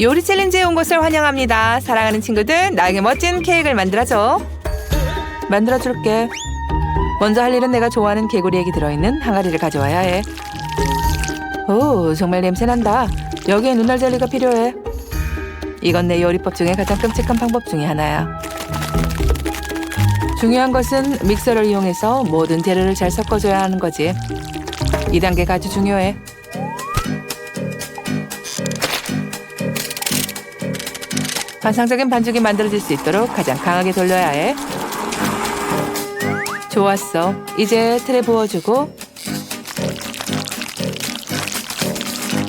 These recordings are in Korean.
요리 챌린지에 온 것을 환영합니다. 사랑하는 친구들, 나에게 멋진 케이크를 만들어줘. 만들어줄게. 먼저 할 일은 내가 좋아하는 개구리액이 들어있는 항아리를 가져와야 해. 오, 정말 냄새난다. 여기에 눈알 젤리가 필요해. 이건 내 요리법 중에 가장 끔찍한 방법 중에 하나야. 중요한 것은 믹서를 이용해서 모든 재료를 잘 섞어줘야 하는 거지. 이 단계가 아주 중요해. 환상적인 반죽이 만들어질 수 있도록 가장 강하게 돌려야 해. 좋았어. 이제 틀에 부어주고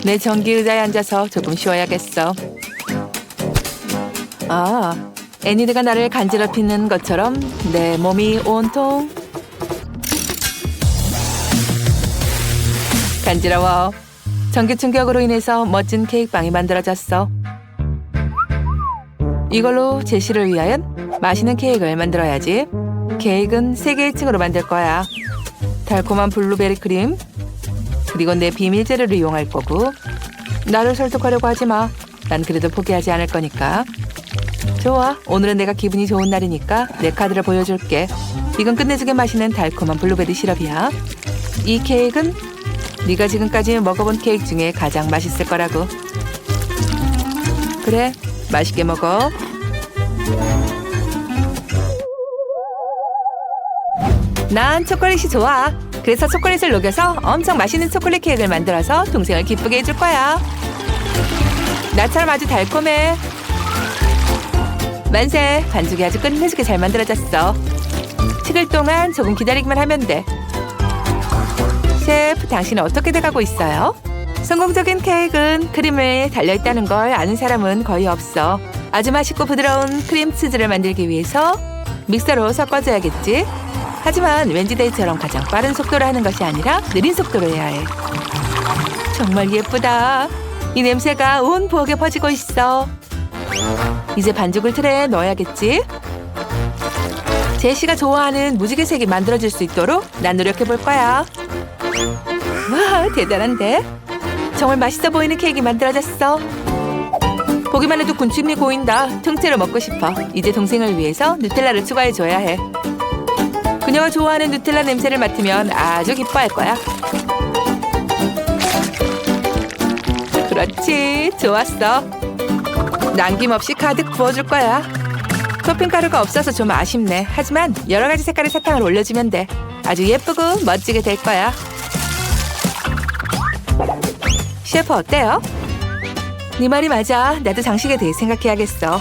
내 전기 의자에 앉아서 조금 쉬어야겠어. 아, 애니드가 나를 간지럽히는 것처럼 내 몸이 온통 간지러워. 전기 충격으로 인해서 멋진 케이크빵이 만들어졌어. 이걸로 제시를 위하여 맛있는 케이크를 만들어야지. 케이크는 세개 1층으로 만들 거야. 달콤한 블루베리 크림, 그리고 내 비밀 재료를 이용할 거고. 나를 설득하려고 하지 마. 난 그래도 포기하지 않을 거니까. 좋아. 오늘은 내가 기분이 좋은 날이니까 내 카드를 보여줄게. 이건 끝내주게 맛있는 달콤한 블루베리 시럽이야. 이 케이크는 네가 지금까지 먹어본 케이크 중에 가장 맛있을 거라고. 그래, 맛있게 먹어. 난 초콜릿이 좋아. 그래서 초콜릿을 녹여서 엄청 맛있는 초콜릿 케이크를 만들어서 동생을 기쁘게 해줄 거야. 나처럼 아주 달콤해. 만세! 반죽이 아주 끝내주게 잘 만들어졌어. 식을 동안 조금 기다리기만 하면 돼. 셰프, 당신은 어떻게 돼가고 있어요? 성공적인 케이크는 크림을 달려있다는 걸 아는 사람은 거의 없어. 아주 맛있고 부드러운 크림 치즈를 만들기 위해서 믹서로 섞어줘야겠지. 하지만 웬지데이처럼 가장 빠른 속도로 하는 것이 아니라 느린 속도로 해야 해. 정말 예쁘다. 이 냄새가 온 부엌에 퍼지고 있어. 이제 반죽을 틀에 넣어야겠지. 제시가 좋아하는 무지개색이 만들어질 수 있도록 난 노력해 볼 거야. 와, 대단한데? 정말 맛있어 보이는 케이크 만들어졌어. 보기만 해도 군침이 고인다. 통째로 먹고 싶어. 이제 동생을 위해서 누텔라를 추가해 줘야 해. 그녀가 좋아하는 누텔라 냄새를 맡으면 아주 기뻐할 거야. 그렇지, 좋았어. 남김없이 가득 부어줄 거야. 토핑 가루가 없어서 좀 아쉽네. 하지만 여러 가지 색깔의 사탕을 올려주면 돼. 아주 예쁘고 멋지게 될 거야. 셰프 어때요? 네 말이 맞아. 나도 장식에 대해 생각해야겠어.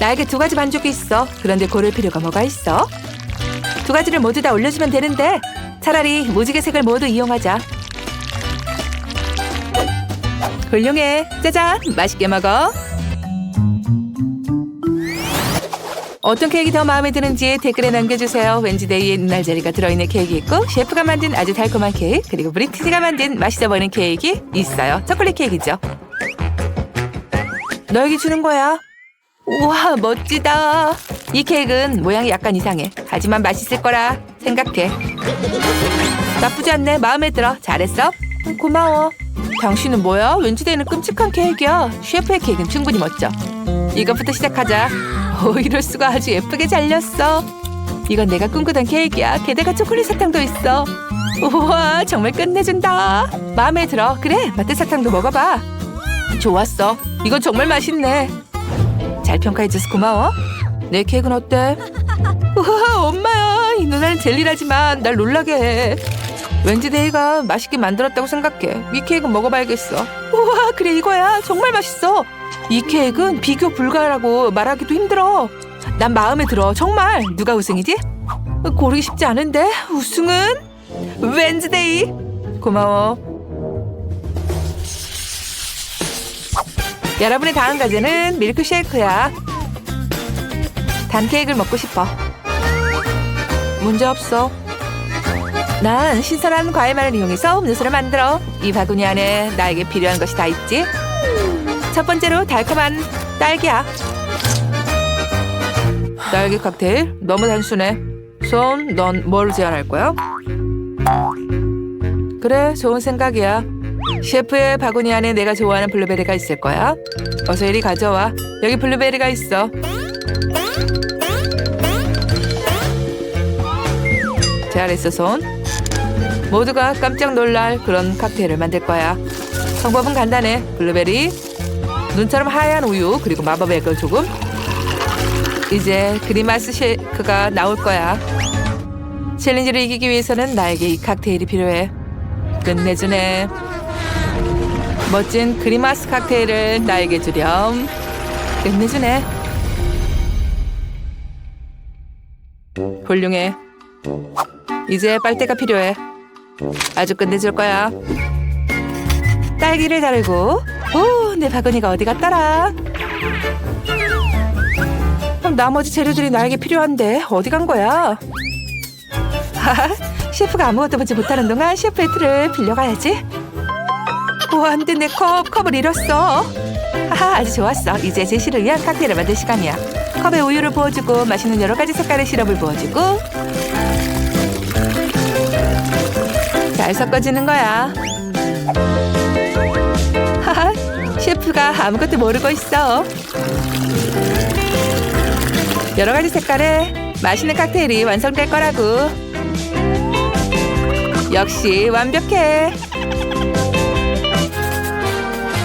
나에게 두 가지 반죽이 있어. 그런데 고를 필요가 뭐가 있어? 두 가지를 모두 다 올려주면 되는데 차라리 무지개 색을 모두 이용하자. 훌륭해. 짜잔. 맛있게 먹어. 어떤 케이크 더 마음에 드는지 댓글에 남겨주세요. 웬지데이에 눈알 젤리가 들어있는 케이크 있고 셰프가 만든 아주 달콤한 케이크 그리고 브리티지가 만든 맛있어 보이는 케이크 있어요. 초콜릿 케이크죠. 너에게 주는 거야. 우와 멋지다. 이 케이크는 모양이 약간 이상해. 하지만 맛있을 거라 생각해. 나쁘지 않네. 마음에 들어. 잘했어. 고마워. 당신은 뭐야? 웬지데이는 끔찍한 케이크야. 셰프의 케이크는 충분히 멋져. 이것부터 시작하자. 오, 이럴 수가 아주 예쁘게 잘렸어. 이건 내가 꿈꾸던 케이크야. 게다가 초콜릿 사탕도 있어. 우와, 정말 끝내준다. 마음에 들어. 그래, 마트 사탕도 먹어봐. 좋았어. 이건 정말 맛있네. 잘 평가해줘서 고마워. 내 케이크는 어때? 우와, 엄마야. 이 누나는 젤리라지만 날 놀라게 해. 왠지 데이가 맛있게 만들었다고 생각해. 이 케이크 먹어봐야겠어. 우와, 그래 이거야. 정말 맛있어. 이 케이크는 비교 불가라고 말하기도 힘들어. 난 마음에 들어. 정말. 누가 우승이지? 고르기 쉽지 않은데 우승은 웬즈데이. 고마워. 여러분의 다음 과제는 밀크쉐이크야. 단 케이크를 먹고 싶어. 문제 없어. 난 신선한 과일만을 이용해서 음료수를 만들어. 이 바구니 안에 나에게 필요한 것이 다 있지. 첫 번째로 달콤한 딸기야. 딸기 칵테일 너무 단순해. 손, 넌 뭘 제안할 거야? 그래, 좋은 생각이야. 셰프의 바구니 안에 내가 좋아하는 블루베리가 있을 거야. 어서 이리 가져와. 여기 블루베리가 있어. 잘했어, 손. 모두가 깜짝 놀랄 그런 칵테일을 만들 거야. 방법은 간단해. 블루베리, 눈처럼 하얀 우유, 그리고 마법의 걸 조금. 이제 그리마스 쉐이크가 나올 거야. 챌린지를 이기기 위해서는 나에게 이 칵테일이 필요해. 끝내주네. 멋진 그리마스 칵테일을 나에게 주렴. 끝내주네. 훌륭해. 이제 빨대가 필요해. 아주 끝내줄 거야. 딸기를 자르고, 오, 내 바구니가 어디 갔더라? 그럼 나머지 재료들이 나에게 필요한데 어디 간 거야? 하하, 셰프가 아무것도 보지 못하는 동안 셰프의 틀을 빌려가야지. 오, 안 돼, 내 컵, 컵을 잃었어. 하하, 아주 좋았어. 이제 제시를 위한 칵테일을 만들 시간이야. 컵에 우유를 부어주고 맛있는 여러 가지 색깔의 시럽을 부어주고 잘 섞어주는 거야. 셰프가 아무것도 모르고 있어. 여러 가지 색깔의 맛있는 칵테일이 완성될 거라고. 역시 완벽해.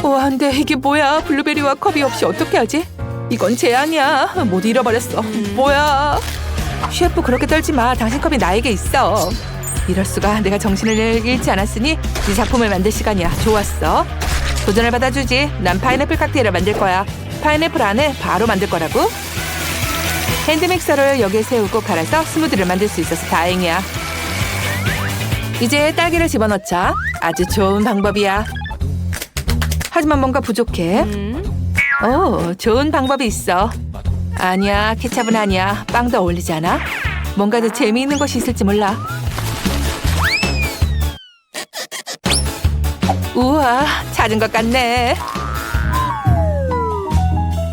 와, 안돼 이게 뭐야? 블루베리와 컵이 없이 어떻게 하지? 이건 재앙이야. 모두 잃어버렸어. 뭐야? 셰프 그렇게 떨지 마. 당신 컵이 나에게 있어. 이럴 수가 내가 정신을 잃지 않았으니 이 작품을 만들 시간이야. 좋았어. 도전을 받아주지. 난 파인애플 칵테일을 만들 거야. 파인애플 안에 바로 만들 거라고. 핸드믹서를 여기에 세우고 갈아서 스무디를 만들 수 있어서 다행이야. 이제 딸기를 집어넣자. 아주 좋은 방법이야. 하지만 뭔가 부족해. 오, 좋은 방법이 있어. 아니야, 케찹은 아니야. 빵도 어울리지 않아? 뭔가 더 재미있는 것이 있을지 몰라. 우와, 찾은 것 같네.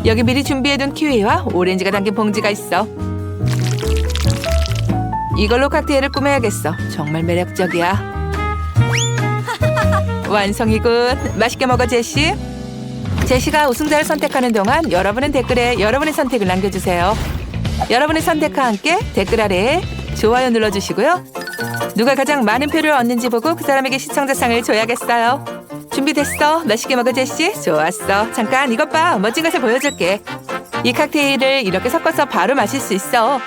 여기 미리 준비해둔 키위와 오렌지가 담긴 봉지가 있어. 이걸로 칵테일을 꾸며야겠어. 정말 매력적이야. 완성이군. 맛있게 먹어, 제시. 제시가 우승자를 선택하는 동안 여러분은 댓글에 여러분의 선택을 남겨주세요. 여러분의 선택과 함께 댓글 아래에 좋아요 눌러주시고요. 누가 가장 많은 표를 얻는지 보고 그 사람에게 시청자상을 줘야겠어요. 준비됐어? 맛있게 먹어, 제시. 좋았어. 잠깐 이것 봐. 멋진 것을 보여줄게. 이 칵테일을 이렇게 섞어서 바로 마실 수 있어.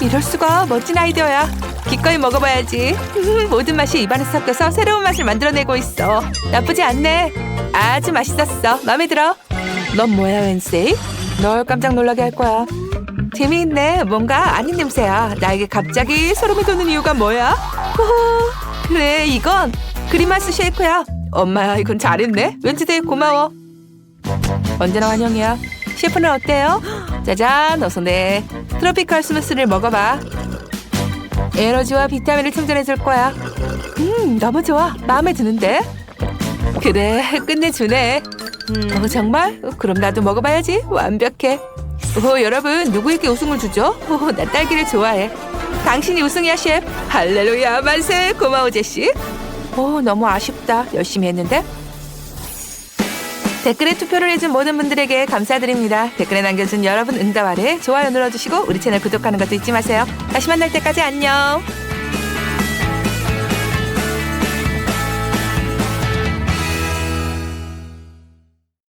이럴 수가 멋진 아이디어야. 기꺼이 먹어봐야지. 모든 맛이 입안에서 섞여서 새로운 맛을 만들어내고 있어. 나쁘지 않네. 아주 맛있었어. 마음에 들어. 넌 뭐야, 웬세이? 널 깜짝 놀라게 할 거야. 재미있네. 뭔가 아닌 냄새야. 나에게 갑자기 소름이 돋는 이유가 뭐야? 호호. 그래, 이건 그리마스 쉐이크야. 엄마야, 이건 잘했네. 왠지 되게 고마워. 언제나 환영이야. 셰프는 어때요? 짜잔, 어서 네. 트로피컬 스무스를 먹어봐. 에너지와 비타민을 충전해줄 거야. 음, 너무 좋아. 마음에 드는데? 그래, 끝내주네. 어, 정말? 어, 그럼 나도 먹어봐야지. 완벽해. 오, 여러분, 누구에게 우승을 주죠? 오, 나 딸기를 좋아해. 당신이 우승이야, 셰프. 할렐루야, 만세. 고마워, 제시. 오, 너무 아쉽다. 열심히 했는데. 댓글에 투표를 해준 모든 분들에게 감사드립니다. 댓글에 남겨준 여러분 응답 아래 좋아요 눌러주시고 우리 채널 구독하는 것도 잊지 마세요. 다시 만날 때까지 안녕.